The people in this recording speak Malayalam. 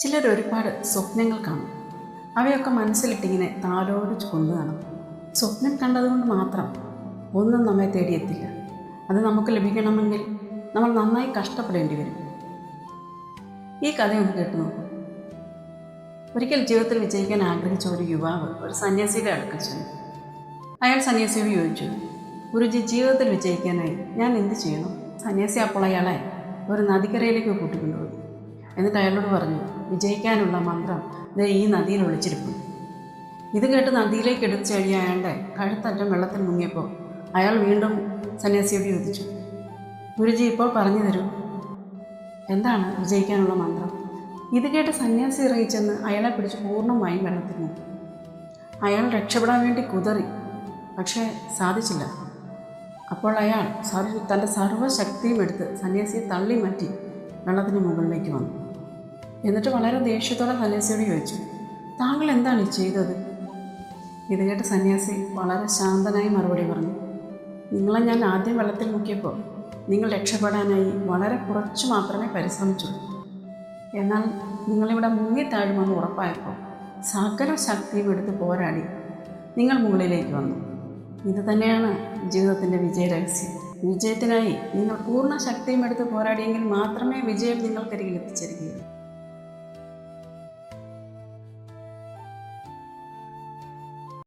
ചിലർ ഒരുപാട് സ്വപ്നങ്ങൾ കാണും. അവയൊക്കെ മനസ്സിലിട്ടിങ്ങനെ താലോടിച്ച് കൊണ്ടു കാണും സ്വപ്നം കണ്ടതുകൊണ്ട് മാത്രം ഒന്നും നമ്മെ തേടിയെത്തില്ല. അത് നമുക്ക് ലഭിക്കണമെങ്കിൽ നമ്മൾ നന്നായി കഷ്ടപ്പെടേണ്ടി വരും. ഈ കഥയൊന്ന് കേട്ടു നോക്കൂ. ഒരിക്കൽ ജീവിതത്തിൽ വിജയിക്കാൻ ആഗ്രഹിച്ച ഒരു യുവാവ് ഒരു സന്യാസിയുടെ അടുക്കൽ ചെന്നു. അയാൾ സന്യാസിയോട് ചോദിച്ചു ഗുരുജി ജീവിതത്തിൽ വിജയിക്കാനായി ഞാൻ എന്ത് ചെയ്യണം? സന്യാസി അപ്പോൾ അയാളെ ഒരു നദിക്കരയിലേക്ക് കൂട്ടിക്കൊണ്ടുപോയി. എന്നിട്ട് അയാളോട് പറഞ്ഞു വിജയിക്കാനുള്ള മന്ത്രം ദേ ഈ നദിയിൽ ഒളിച്ചിരിപ്പുണ്ട്. ഇത് കേട്ട് നദിയിലേക്ക് എടുത്തു കഴിഞ്ഞ അയാളുടെ കഴുത്തറ്റം വെള്ളത്തിൽ മുങ്ങിയപ്പോൾ അയാൾ വീണ്ടും സന്യാസിയോട് ചോദിച്ചു ഗുരുജി ഇപ്പോൾ പറഞ്ഞു തരൂ എന്താണ് വിജയിക്കാനുള്ള മന്ത്രം? ഇത് കേട്ട് സന്യാസി ഇറങ്ങിച്ചെന്ന് അയാളെ പിടിച്ച് പൂർണമായും വെള്ളത്തിൽ മുക്കി. അയാൾ രക്ഷപ്പെടാൻ വേണ്ടി കുതറി പക്ഷേ സാധിച്ചില്ല. അപ്പോൾ അയാൾ സർവ തന്റെ സർവശക്തിയും എടുത്ത് സന്യാസിയെ തള്ളി മാറ്റി വെള്ളത്തിന് മുകളിലേക്ക് വന്നു. എന്നിട്ട് വളരെ ദേഷ്യത്തോടെ സന്യാസിയോട് ചോദിച്ചു താങ്കൾ എന്താണ് ചെയ്തത്? ഇത് കേട്ട് സന്യാസി വളരെ ശാന്തനായി മറുപടി പറഞ്ഞു നിങ്ങളെ ഞാൻ ആദ്യം വെള്ളത്തിൽ മുക്കിയപ്പോൾ നിങ്ങൾ രക്ഷപ്പെടാനായി വളരെ കുറച്ചു മാത്രമേ പരിശ്രമിച്ചുള്ളൂ എന്നാൽ നിങ്ങളിവിടെ മുങ്ങി താഴുമെന്ന് ഉറപ്പായപ്പോൾ സകല ശക്തിയും എടുത്ത് പോരാടി നിങ്ങൾ മുകളിലേക്ക് വന്നു. ഇത് തന്നെയാണ് ജീവിതത്തിന്റെ വിജയരഹസ്യം വിജയത്തിനായി നിങ്ങൾ പൂർണ ശക്തിയും എടുത്ത് പോരാടിയെങ്കിൽ മാത്രമേ വിജയം നിങ്ങൾക്കരികിൽ എത്തിച്ചേരുകയുള്ളൂ.